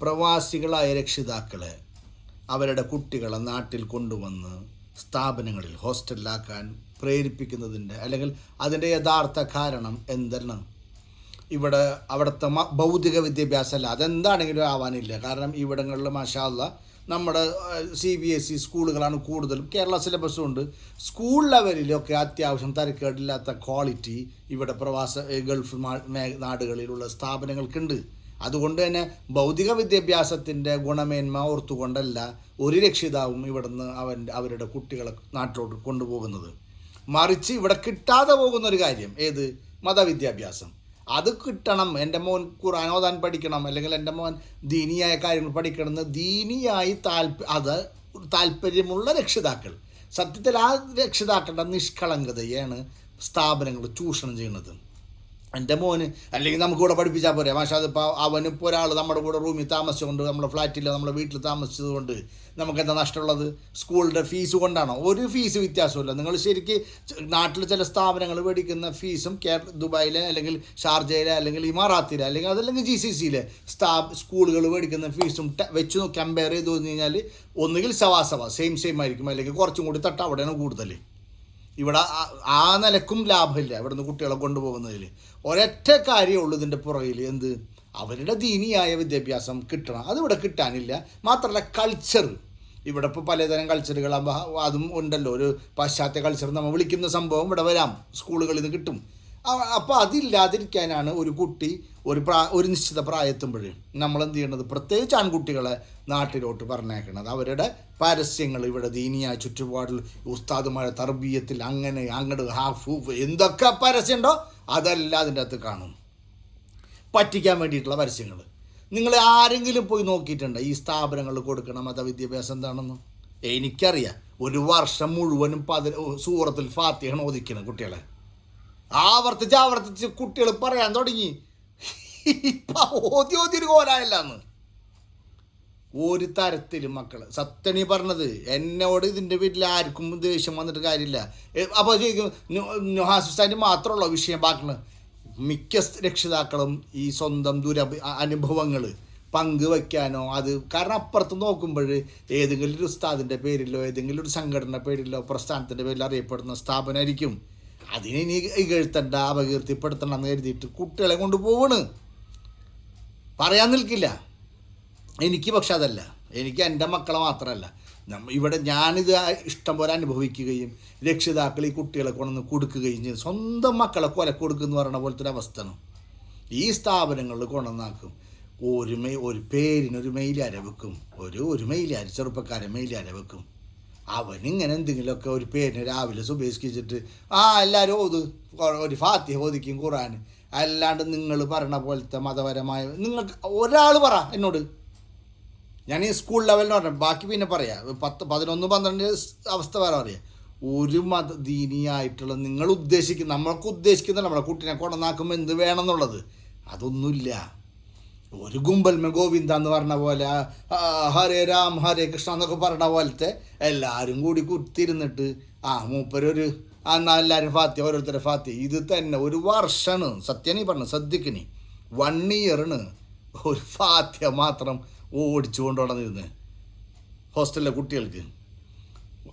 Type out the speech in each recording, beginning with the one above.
പ്രവാസികളായ രക്ഷിതാക്കളെ അവരുടെ കുട്ടികളെ നാട്ടിൽ കൊണ്ടുവന്ന് സ്ഥാപനങ്ങളിൽ ഹോസ്റ്റലിലാക്കാൻ പ്രേരിപ്പിക്കുന്നതിന്റെ അല്ലെങ്കിൽ അതിന്റെ യഥാർത്ഥ കാരണം എന്താണ് ഇവിടെ അവിടുത്തെ ഭൗതിക വിദ്യാഭ്യാസം അല്ല. അതെന്താണെങ്കിലും ആവാനില്ല. കാരണം ഇവിടങ്ങളിൽ മാഷാല്ല നമ്മുടെ സി ബി എസ് ഇ സ്കൂളുകളാണ് കൂടുതലും. കേരള സിലബസും ഉണ്ട്. സ്കൂൾ ലെവലിലൊക്കെ അത്യാവശ്യം തരക്കേടില്ലാത്ത ക്വാളിറ്റി ഇവിടെ പ്രവാസ ഗൾഫ് നാടുകളിലുള്ള സ്ഥാപനങ്ങൾക്കുണ്ട്. അതുകൊണ്ട് തന്നെ ഭൗതിക വിദ്യാഭ്യാസത്തിന്റെ ഗുണമേന്മ ഓർത്തുകൊണ്ടല്ല ഒരു രക്ഷിതാവും ഇവിടുന്ന് അവൻ അവരുടെ കുട്ടികളെ നാട്ടിലോട്ട് കൊണ്ടുപോകുന്നത്. മറിച്ച് ഇവിടെ കിട്ടാതെ പോകുന്ന ഒരു കാര്യം ഏത്? മതവിദ്യാഭ്യാസം. അത് കിട്ടണം. എന്റെ മോൻ ഖുർആൻ പഠിക്കണം. അല്ലെങ്കിൽ എന്റെ മോൻ ദീനിയായ കാര്യങ്ങൾ പഠിക്കണം എന്ന് ദീനിയായി താല്പ അത് താല്പര്യമുള്ള രക്ഷിതാക്കൾ. സത്യത്തിൽ ആ രക്ഷിതാക്കളുടെ നിഷ്കളങ്കതയാണ് സ്ഥാപനങ്ങൾ ചൂഷണം ചെയ്യുന്നത്. എന്റെ മോന് അല്ലെങ്കിൽ നമുക്ക് ഇവിടെ പഠിപ്പിച്ചാൽ പോരെ. പക്ഷെ അതിപ്പോൾ അവനിപ്പോൾ ഒരാൾ നമ്മുടെ കൂടെ റൂമിൽ താമസിച്ചുകൊണ്ട് നമ്മുടെ ഫ്ലാറ്റിൽ നമ്മുടെ വീട്ടിൽ താമസിച്ചതുകൊണ്ട് നമുക്ക് എന്താ നഷ്ടമുള്ളത്? സ്കൂളിന്റെ ഫീസ് കൊണ്ടാണോ? ഒരു ഫീസ് വ്യത്യാസമില്ല നിങ്ങൾ ശരിക്ക് നാട്ടിൽ ചില സ്ഥാപനങ്ങൾ മേടിക്കുന്ന ഫീസും കേരള ദുബായിലെ അല്ലെങ്കിൽ ഷാർജയിലെ അല്ലെങ്കിൽ ഇമാറാത്തിലെ അല്ലെങ്കിൽ അതല്ലെങ്കിൽ ജി സി സിയിലെ സ്ഥാ സ്കൂളുകൾ മേടിക്കുന്ന ഫീസും വെച്ച് കമ്പയർ ചെയ്ത് കഴിഞ്ഞാൽ ഒന്നുകിൽ സവാസവ സെയിം സെയിം ആയിരിക്കും. അല്ലെങ്കിൽ കുറച്ചും കൂടി തട്ട അവിടെയാണ് കൂടുതൽ ഇവിടെ ആ- നിലക്കും ലാഭമില്ല ഇവിടുന്ന് കുട്ടികളെ കൊണ്ടുപോകുന്നതിൽ. ഒരൊറ്റ കാര്യമേ ഉള്ളൂ ഇതിന്റെ പുറകിൽ. എന്ത്? അവരുടെ ദീനിയായ വിദ്യാഭ്യാസം കിട്ടണം. അതിവിടെ കിട്ടാനില്ല. മാത്രമല്ല കൾച്ചർ ഇവിടെ ഇപ്പോൾ പലതരം കൾച്ചറുകൾ അതും ഉണ്ടല്ലോ. ഒരു പാശ്ചാത്യ കൾച്ചർ നമ്മൾ വിളിക്കുന്ന സംഭവം ഇവിടെ വരാം. സ്കൂളുകളിൽ നിന്ന് കിട്ടും. അപ്പോൾ അതില്ലാതിരിക്കാനാണ് ഒരു കുട്ടി ഒരു പ്രാ ഒരു നിശ്ചിത പ്രായത്തുമ്പോഴേ നമ്മൾ എന്ത് ചെയ്യണത് പ്രത്യേകിച്ച് ആൺകുട്ടികളെ നാട്ടിലോട്ട് പറഞ്ഞേക്കണത് അവരുടെ പരസ്യങ്ങൾ ഇവിടെ ദീനിയ ചുറ്റുപാടിൽ ഉസ്താദുമാരെ തർബീയത്തിൽ അങ്ങനെ അങ്ങട് ഹാഫ് എന്തൊക്കെ പരസ്യമുണ്ടോ അതെല്ലാം അതിന്റെ അകത്ത് കാണും. പറ്റിക്കാൻ വേണ്ടിയിട്ടുള്ള പരസ്യങ്ങൾ. നിങ്ങൾ ആരെങ്കിലും പോയി നോക്കിയിട്ടുണ്ട്? ഈ സ്ഥാപനങ്ങൾ കൊടുക്കണം മതവിദ്യാഭ്യാസം എന്താണെന്ന്? എനിക്കറിയാം. ഒരു വർഷം മുഴുവനും പതി സൂറത്തിൽ ഫാത്തിയാണ് ഓദിക്കണം കുട്ടികളെ. ആവർത്തിച്ച് ആവർത്തിച്ച് കുട്ടികൾ പറയാൻ തുടങ്ങി. ഇപ്പം ഓതി ഓതി ഒരു കോലായല്ലാന്ന്. ഒരു തരത്തിലും മക്കൾ സത്യണി പറഞ്ഞത് എന്നോട് ഇതിന്റെ വീട്ടിൽ ആർക്കും ദേഷ്യം വന്നിട്ട് കാര്യമില്ല. അപ്പോൾ ചോദിക്കും നുഹാസുസ്താന്റെ മാത്രമുള്ള വിഷയം ബാക്കിയുള്ള. മിക്ക രക്ഷിതാക്കളും ഈ സ്വന്തം ദുര അനുഭവങ്ങൾ പങ്കുവയ്ക്കാനോ അത് കാരണം അപ്പുറത്ത് നോക്കുമ്പോൾ ഏതെങ്കിലും ഒരു ഉസ്താദിന്റെ പേരിലോ ഏതെങ്കിലും ഒരു സംഘടന പേരിലോ പ്രസ്ഥാനത്തിന്റെ പേരിലോ അറിയപ്പെടുന്ന സ്ഥാപനമായിരിക്കും അതിനെ ഇനി ഇകഴ്ത്തണ്ട അപകീർത്തിപ്പെടുത്തണം എന്ന് കരുതിയിട്ട് കുട്ടികളെ കൊണ്ട് പോവാണ് പറയാൻ നിൽക്കില്ല. എനിക്ക് പക്ഷെ അതല്ല. എനിക്ക് എന്റെ മക്കളെ മാത്രമല്ല. ഇവിടെ ഞാനിത് ഇഷ്ടം പോലെ അനുഭവിക്കുകയും രക്ഷിതാക്കൾ ഈ കുട്ടികളെ കൊണ്ടുവന്ന് കൊടുക്കുകയും ചെയ്യും സ്വന്തം മക്കളെ കൊല കൊടുക്കുന്ന പറയുന്ന പോലത്തെ ഒരു അവസ്ഥയാണ്. ഈ സ്ഥാപനങ്ങളിൽ കൊണ്ടുവന്നാക്കും. ഒരു മെയ് ഒരു പേരിനൊരു മെയിലാര വെക്കും ഒരു ഒരു മെയിലാര ചെറുപ്പക്കാരൻ മെയിലാര വെക്കും അവനിങ്ങനെ എന്തെങ്കിലുമൊക്കെ ഒരു പേരിന് രാവിലെ സുബേസ്കിച്ചിട്ട് ആ എല്ലാവരും ഓത്. ഒരു ഫാത്തിഹ ഓദിക്കും ഖുറാൻ അല്ലാണ്ട് നിങ്ങൾ പറയണ പോലത്തെ മതപരമായ നിങ്ങൾക്ക് ഒരാൾ പറ എന്നോട്. ഞാൻ ഈ സ്കൂൾ ലെവലിൽ പറഞ്ഞു ബാക്കി പിന്നെ പറയാം. പത്ത് പതിനൊന്ന് പന്ത്രണ്ട് അവസ്ഥ വേറെ പറയാം. ഒരു മത ദീനിയായിട്ടുള്ള നിങ്ങൾ ഉദ്ദേശിക്കുന്ന നമ്മൾക്ക് ഉദ്ദേശിക്കുന്ന നമ്മളെ കുട്ടീനെ കൊണ്ടുവന്നാക്കുമ്പോൾ എന്ത് വേണം എന്നുള്ളത് അതൊന്നുമില്ല. ഒരു ഗുമ്പൽമ ഗോവിന്ദ എന്ന് പറഞ്ഞ പോലെ ഹരേ രാം ഹരേ കൃഷ്ണ എന്നൊക്കെ പറഞ്ഞ പോലത്തെ എല്ലാവരും കൂടി കുത്തിരുന്നിട്ട് ആ മൂപ്പരൊരു എന്നാൽ എന്നാ എല്ലാവരും ഫാത്തി ഓരോരുത്തരെ ഫാത്തി ഇത് തന്നെ ഒരു വർഷമാണ് സത്യനീ പറഞ്ഞു സദ്യക്കിനി വൺ ഇയറിന് ഒരു ഫാത്തിയ മാത്രം ഓടിച്ചു കൊണ്ടുവന്നിരുന്നത് ഹോസ്റ്റലിലെ കുട്ടികൾക്ക്.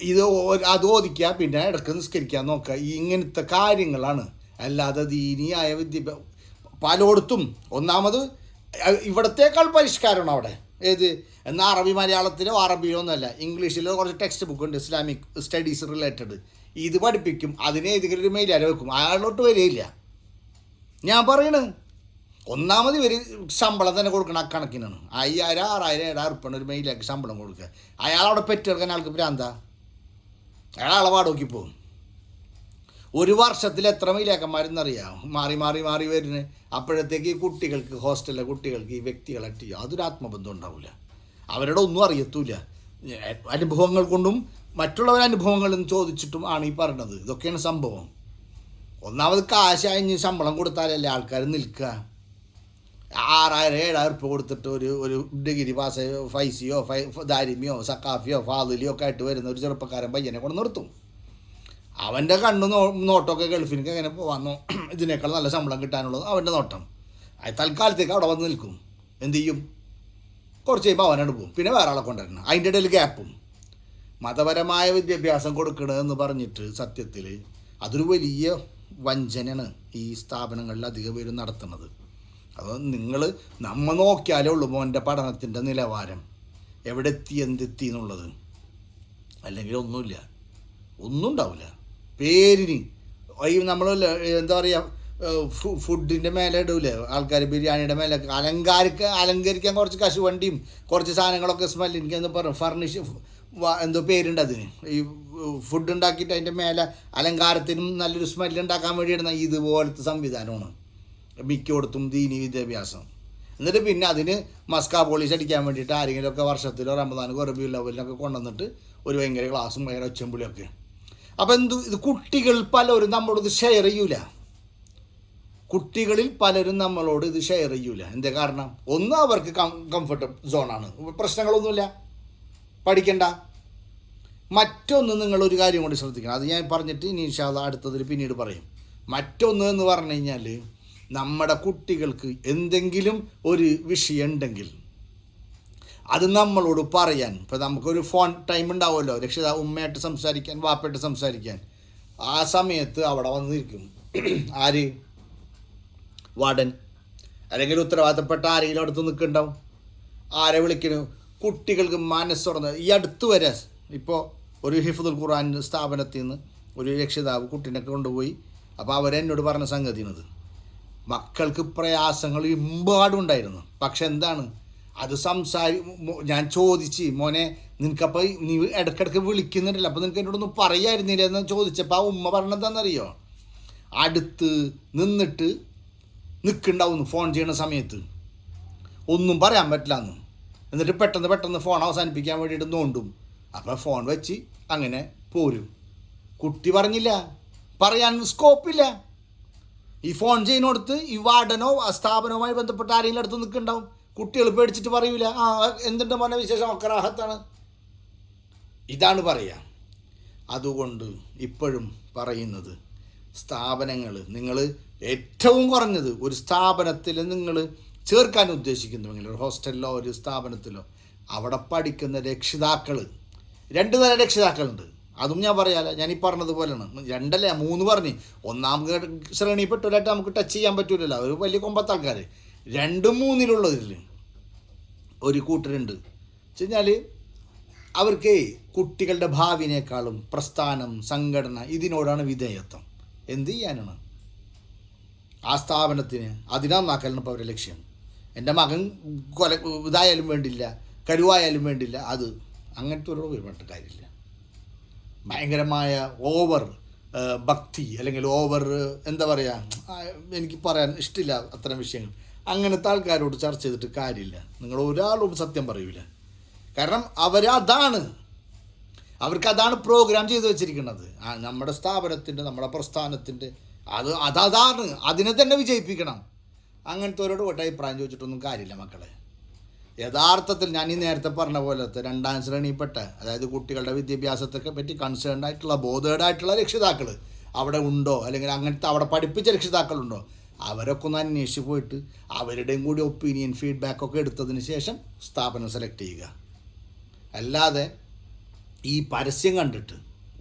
ഇത് അത് ഓദിക്കുക പിന്നെ ഇടയ്ക്ക് നിസ്കരിക്കാൻ നോക്കുക ഇങ്ങനത്തെ കാര്യങ്ങളാണ്. അല്ലാതെ ദീനിയായ വിദ്യാഭ്യാസം പലയിടത്തും ഒന്നാമത് ഇവിടത്തേക്കാൾ പരിഷ്കാരമാണ് അവിടെ. ഏത്? എന്നാൽ അറബി മലയാളത്തിലോ അറബിയോ ഒന്നുമല്ല. ഇംഗ്ലീഷിലോ കുറച്ച് ടെക്സ്റ്റ് ബുക്ക് ഉണ്ട് ഇസ്ലാമിക് സ്റ്റഡീസ് റിലേറ്റഡ് ഇത് പഠിപ്പിക്കും അതിനെ ഏതെങ്കിലും ഒരു മെയിൽ വെക്കും? അയാളോട്ട് വരികയില്ല. ഞാൻ പറയണ്. ഒന്നാമത് ഇവർ ശമ്പളം തന്നെ കൊടുക്കണം കണക്കിനാണ്. അയ്യായിരം ആറായിരം ഏഴായിരം ഉറുപ്പാണ് ഒരു മെയിലേക്ക് ശമ്പളം കൊടുക്കുക. അയാളവിടെ പെറ്റെടുക്കാൻ ആൾക്ക് ഭ്രാന്ത അയാൾ അളവാട് നോക്കി പോകും. ഒരു വർഷത്തിൽ എത്ര മെയിലേക്കന്മാരെന്നറിയാം മാറി മാറി മാറി വരുന്നത്. അപ്പോഴത്തേക്ക് ഈ കുട്ടികൾക്ക് ഹോസ്റ്റലിലെ കുട്ടികൾക്ക് ഈ വ്യക്തികളായിട്ട് യാതൊരു ആത്മബന്ധം ഉണ്ടാവില്ല അവരുടെ ഒന്നും അറിയത്തൂല അനുഭവങ്ങൾ കൊണ്ടും മറ്റുള്ളവരുടെ അനുഭവങ്ങളും ചോദിച്ചിട്ടും ആണ് ഈ പറയുന്നത് ഇതൊക്കെയാണ് സംഭവം. ഒന്നാമത് കാശ് അഴിഞ്ഞ് ശമ്പളം കൊടുത്താലല്ലേ ആൾക്കാർ നിൽക്കുക. ആറായിരം ഏഴായിരം ഉറുപ്പ് കൊടുത്തിട്ട് ഒരു ഒരു ഡിഗ്രി പാസ് ഫൈസിയോ ഫൈ ദാരിമിയോ സക്കാഫിയോ ഫാദുലിയോ ഒക്കെ ആയിട്ട് വരുന്ന ഒരു ചെറുപ്പക്കാരൻ പയ്യനെ കൊണ്ട് നിർത്തും. അവന്റെ കണ്ണ് നോട്ടമൊക്കെ ഗൾഫിനൊക്കെ എങ്ങനെ വന്നു ഇതിനേക്കാൾ നല്ല ശമ്പളം കിട്ടാനുള്ളത് അവന്റെ നോട്ടം. അത് തൽക്കാലത്തേക്ക് അവിടെ വന്ന് നിൽക്കും. എന്ത് ചെയ്യും? കുറച്ച് കഴിയുമ്പോൾ അവനോട് പോകും പിന്നെ വേറെ ആളെ കൊണ്ടുവരണം. അതിന്റെ ഇടയിൽ ഗ്യാപ്പും. മതപരമായ വിദ്യാഭ്യാസം കൊടുക്കണമെന്ന് പറഞ്ഞിട്ട് സത്യത്തിൽ അതൊരു വലിയ വഞ്ചനയാണ് ഈ സ്ഥാപനങ്ങളിൽ അധിക പേരും നടത്തുന്നത്. അപ്പോൾ നിങ്ങൾ നമ്മ നോക്കിയാലേ ഉള്ളൂ മോന്റെ പഠനത്തിന്റെ നിലവാരം. എവിടെ എത്തി എന്തെത്തി എന്നുള്ളത്. അല്ലെങ്കിൽ ഒന്നുമില്ല. ഒന്നും ഉണ്ടാവില്ല. പേരിന് ഈ നമ്മൾ എന്താ പറയുക ഫുഡിന്റെ മേലെ ഇടൂലേ. ആൾക്കാർ ബിരിയാണിയുടെ മേലെ അലങ്കാരിക്ക അലങ്കരിക്കാൻ കുറച്ച് കശുവണ്ടിയും കുറച്ച് സാധനങ്ങളൊക്കെ സ്മെല്ല് എനിക്ക് എന്ന് പറഞ്ഞു ഫർണിഷ് എന്തോ പേരുണ്ട് അതിന്. ഈ ഫുഡ് ഉണ്ടാക്കിയിട്ട് അതിന്റെ മേലെ അലങ്കാരത്തിനും നല്ലൊരു സ്മെല്ല് ഉണ്ടാക്കാൻ വേണ്ടി ഇടുന്ന ഇതുപോലത്തെ സംവിധാനമാണ്. മിക്കയിടത്തും ദീനി വിദ്യാഭ്യാസം. എന്നിട്ട് പിന്നെ അതിന് മസ്കാ പോളിഷ് അടിക്കാൻ വേണ്ടിയിട്ട് ആരെങ്കിലുമൊക്കെ വർഷത്തിലോ റമദാനോ റബിയു ലെവലിനൊക്കെ കൊണ്ടുവന്നിട്ട് ഒരു ഭയങ്കര ക്ലാസ്സും ഭയങ്കര ഒച്ചമ്പുളിയൊക്കെ അപ്പം എന്തു ഇത് കുട്ടികൾ പലരും നമ്മളോട് ഷെയർ ചെയ്യൂല. കുട്ടികളിൽ പലരും നമ്മളോട് ഇത് ഷെയർ ചെയ്യൂല. എന്താ കാരണം? ഒന്ന് അവർക്ക് കംഫർട്ട് സോണാണ് പ്രശ്നങ്ങളൊന്നുമില്ല. പഠിക്കണ്ട. മറ്റൊന്ന് നിങ്ങളൊരു കാര്യം കൂടി ശ്രദ്ധിക്കണം. അത് ഞാൻ പറഞ്ഞിട്ട് ഇനി ഇൻഷാല്ല അടുത്തതിൽ പിന്നീട് പറയും. മറ്റൊന്ന് എന്ന് പറഞ്ഞു കഴിഞ്ഞാൽ നമ്മുടെ കുട്ടികൾക്ക് എന്തെങ്കിലും ഒരു വിഷയം ഉണ്ടെങ്കിൽ അത് നമ്മളോട് പറയാൻ. ഇപ്പോൾ നമുക്കൊരു ഫോൺ ടൈം ഉണ്ടാവുമല്ലോ. രക്ഷിത ഉമ്മയായിട്ട് സംസാരിക്കാൻ വാപ്പയായിട്ട് സംസാരിക്കാൻ. ആ സമയത്ത് അവിടെ വന്നിരിക്കും. ആര്? വാർഡൻ. അല്ലെങ്കിൽ ഉത്തരവാദിത്തപ്പെട്ട ആരെങ്കിലും അടുത്ത് നിൽക്കുന്നുണ്ടാവും. ആരെ വിളിക്കണു കുട്ടികൾക്ക് മനസ്സുറന്ന് ഈ അടുത്ത് വരെ ഇപ്പോൾ ഒരു ഹിഫുദുൽ ഖുർആൻ സ്ഥാപനത്തിൽ നിന്ന് ഒരു രക്ഷിതാവ് കുട്ടീനെ കൊണ്ടുപോയി. അപ്പോൾ അവരെന്നോട് പറഞ്ഞ സംഗതിയാണിത്. മക്കൾക്ക് പ്രയാസങ്ങൾ ഇമ്പാടുണ്ടായിരുന്നു പക്ഷെ എന്താണ്? അത് സംസാരി ഞാൻ ചോദിച്ച് മോനെ നിനക്കപ്പോൾ നീ ഇടയ്ക്കിടയ്ക്ക് വിളിക്കുന്നുണ്ടല്ലോ. അപ്പോൾ നിനക്ക് എന്നോടൊന്ന് പറയായിരുന്നില്ല എന്ന് ചോദിച്ചപ്പോൾ ആ ഉമ്മ പറഞ്ഞതെന്താണെന്നറിയോ അടുത്ത് നിന്നിട്ട് നിൽക്കുന്നുണ്ടാവുന്നു ഫോൺ ചെയ്യണ സമയത്ത്. ഒന്നും പറയാൻ പറ്റില്ല എന്ന് എന്നിട്ട് പെട്ടെന്ന് പെട്ടെന്ന് ഫോൺ അവസാനിപ്പിക്കാൻ വേണ്ടിയിട്ട് നോണ്ടും. അപ്പോൾ ഫോൺ വെച്ച് അങ്ങനെ പോരും. കുട്ടി പറഞ്ഞില്ല. പറയാൻ സ്കോപ്പില്ല ഈ ഫോൺ ചെയ്യുന്നിടത്ത് ഈ വാർഡനോ സ്ഥാപനവുമായി ബന്ധപ്പെട്ട ആരെങ്കിലും അടുത്ത് നിൽക്കുന്നുണ്ടാവും? കുട്ടികൾ പേടിച്ചിട്ട് പറയൂല. ആ എന്തുണ്ട് മോനെ വിശേഷം? ഒക്കെ ഇതാണ് പറയുക അതുകൊണ്ട് ഇപ്പോഴും പറയുന്നത് സ്ഥാപനങ്ങൾ നിങ്ങൾ ഏറ്റവും കുറഞ്ഞത് ഒരു സ്ഥാപനത്തിൽ നിങ്ങൾ ചേർക്കാൻ ഉദ്ദേശിക്കുന്നുവെങ്കിൽ ഒരു ഹോസ്റ്റലിലോ ഒരു സ്ഥാപനത്തിലോ. അവിടെ പഠിക്കുന്ന രക്ഷിതാക്കൾ രണ്ട് തരം രക്ഷിതാക്കളുണ്ട്. അതും ഞാൻ പറയാല ഞാൻ ഈ പറഞ്ഞതുപോലെയാണ്. രണ്ടല്ലേ? മൂന്ന് പറഞ്ഞ്. ഒന്നാം ശ്രേണിപ്പെട്ടവരായിട്ട് നമുക്ക് ടച്ച് ചെയ്യാൻ പറ്റൂലല്ലോ. ഒരു വലിയ കൊമ്പത്തെ ആൾക്കാർ രണ്ടും മൂന്നിലുള്ളതിൽ ഒരു കൂട്ടരുണ്ട്. വെച്ച് കഴിഞ്ഞാൽ അവർക്ക് കുട്ടികളുടെ ഭാവിനേക്കാളും പ്രസ്ഥാനം സംഘടന ഇതിനോടാണ് വിധേയത്വം. എന്ത് ചെയ്യാനാണ്? ആ സ്ഥാപനത്തിന് അതിനാന്നാക്കലാണ് ഇപ്പോൾ അവരുടെ ലക്ഷ്യം. എന്റെ മകൻ കൊല ഇതായാലും വേണ്ടില്ല കരുവായാലും വേണ്ടില്ല അത് അങ്ങനത്തെ ഒരു ഒരുപാട് കാര്യമില്ല. ഭയങ്കരമായ ഓവർ ഭക്തി അല്ലെങ്കിൽ ഓവർ എന്താ പറയുക എനിക്ക് പറയാൻ ഇഷ്ടമില്ല അത്തരം വിഷയങ്ങൾ. അങ്ങനത്തെ ആൾക്കാരോട് ചർച്ച ചെയ്തിട്ട് കാര്യമില്ല. നിങ്ങൾ ഒരാളും സത്യം പറയൂല. കാരണം അവരതാണ് അവർക്ക് അതാണ് പ്രോഗ്രാം ചെയ്ത് വെച്ചിരിക്കുന്നത്. ആ നമ്മുടെ സ്ഥാപനത്തിന്റെ നമ്മുടെ പ്രസ്ഥാനത്തിന്റെ അത് അതാണ് അതിനെ തന്നെ വിജയിപ്പിക്കണം. അങ്ങനത്തെവരോട് ഒട്ട അഭിപ്രായം ചോദിച്ചിട്ടൊന്നും കാര്യമില്ല മക്കളെ. യഥാർത്ഥത്തിൽ ഞാൻ ഈ നേരത്തെ പറഞ്ഞ പോലത്തെ രണ്ടാം ശ്രേണിയിൽപ്പെട്ട അതായത് കുട്ടികളുടെ വിദ്യാഭ്യാസത്തെ പറ്റി കൺസേൺഡ് ആയിട്ടുള്ള ബോധേഡ് ആയിട്ടുള്ള രക്ഷിതാക്കൾ അവിടെ ഉണ്ടോ? അല്ലെങ്കിൽ അങ്ങനത്തെ അവിടെ പഠിപ്പിച്ച രക്ഷിതാക്കളുണ്ടോ? അവരൊക്കെ ഒന്ന് അന്വേഷിച്ച് പോയിട്ട് അവരുടെയും കൂടി ഒപ്പീനിയൻ ഫീഡ്ബാക്ക് ഒക്കെ എടുത്തതിന് ശേഷം സ്ഥാപനം സെലക്ട് ചെയ്യുക. അല്ലാതെ ഈ പരസ്യം കണ്ടിട്ട്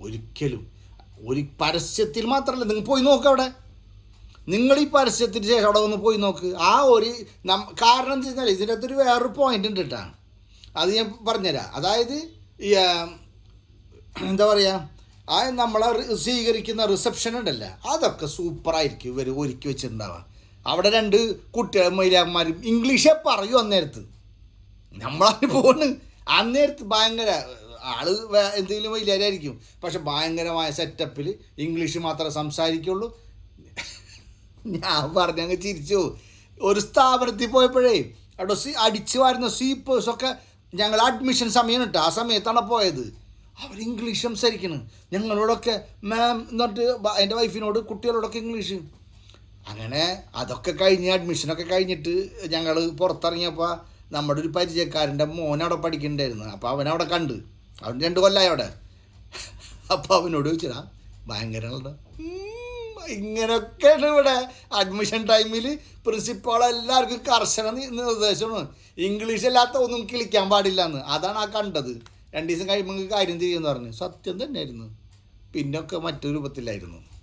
ഒരിക്കലും ഒരു പരസ്യത്തിൽ മാത്രമല്ല നിങ്ങൾ പോയി നോക്കുക അവിടെ. നിങ്ങൾ ഈ പരസ്യത്തിന് ശേഷം അവിടെ ഒന്ന് പോയി നോക്ക്. ആ ഒരു നം കാരണം എന്താ വെച്ചാൽ ഇതിന്റെ അകത്തൊരു വേറൊരു പോയിന്റ് ഉണ്ട് കേട്ടോ അത് ഞാൻ പറഞ്ഞുതരാം. അതായത് ഈ എന്താ പറയുക ആ നമ്മളെ സ്വീകരിക്കുന്ന റിസപ്ഷൻ ഉണ്ടല്ലോ അതൊക്കെ സൂപ്പറായിരിക്കും ഇവർ ഒരുക്കി വെച്ചിട്ടുണ്ടാവുക അവിടെ രണ്ട് കുട്ടികൾ മൈലാന്മാരും ഇംഗ്ലീഷേ പറയൂ അന്നേരത്ത്. നമ്മളതിന് പോണ്. അന്നേരത്ത് ഭയങ്കര ആൾ എന്തെങ്കിലും വലിയായിരിക്കും പക്ഷെ ഭയങ്കരമായ സെറ്റപ്പിൽ ഇംഗ്ലീഷ് മാത്രമേ സംസാരിക്കുള്ളൂ. ഞാൻ പറഞ്ഞങ്ങ് ചിരിച്ചു. ഒരു സ്ഥാപനത്തിൽ പോയപ്പോഴേ അവിടെ അടിച്ചു വരുന്ന സ്വീപ്പേഴ്സൊക്കെ ഞങ്ങൾ അഡ്മിഷൻ സമയം ഇട്ട് ആ സമയത്താണ് പോയത്? അവർ ഇംഗ്ലീഷ് സംസാരിക്കണം. ഞങ്ങളോടൊക്കെ മാം എന്നിട്ട് എന്റെ വൈഫിനോട് കുട്ടികളോടൊക്കെ ഇംഗ്ലീഷ്. അങ്ങനെ അതൊക്കെ കഴിഞ്ഞ് അഡ്മിഷനൊക്കെ കഴിഞ്ഞിട്ട് ഞങ്ങൾ പുറത്തിറങ്ങിയപ്പോൾ നമ്മുടെ ഒരു പരിചയക്കാരന്റെ മോൻ അവിടെ പഠിക്കണ്ടായിരുന്നു. അപ്പോൾ അവനവിടെ കണ്ട്. അവൻ രണ്ട് കൊല്ലായി അവിടെ. അപ്പോൾ അവനോട് ചോദിച്ചടാ ഭയങ്കര ഇങ്ങനെയൊക്കെയാണ് ഇവിടെ അഡ്മിഷൻ ടൈമിൽ പ്രിൻസിപ്പാൾ എല്ലാവർക്കും കർശന നിർദ്ദേശമാണ്. ഇംഗ്ലീഷ് അല്ലാത്ത ഒന്നും കിളിക്കാൻ പാടില്ല എന്ന് അതാണ് ആ കണ്ടത്. രണ്ട് ദിവസം കഴിയുമ്പോൾ കാര്യം തിരിയെന്ന് പറഞ്ഞു. സത്യം തന്നെയായിരുന്നു. പിന്നൊക്കെ മറ്റൊരു രൂപത്തിലായിരുന്നു.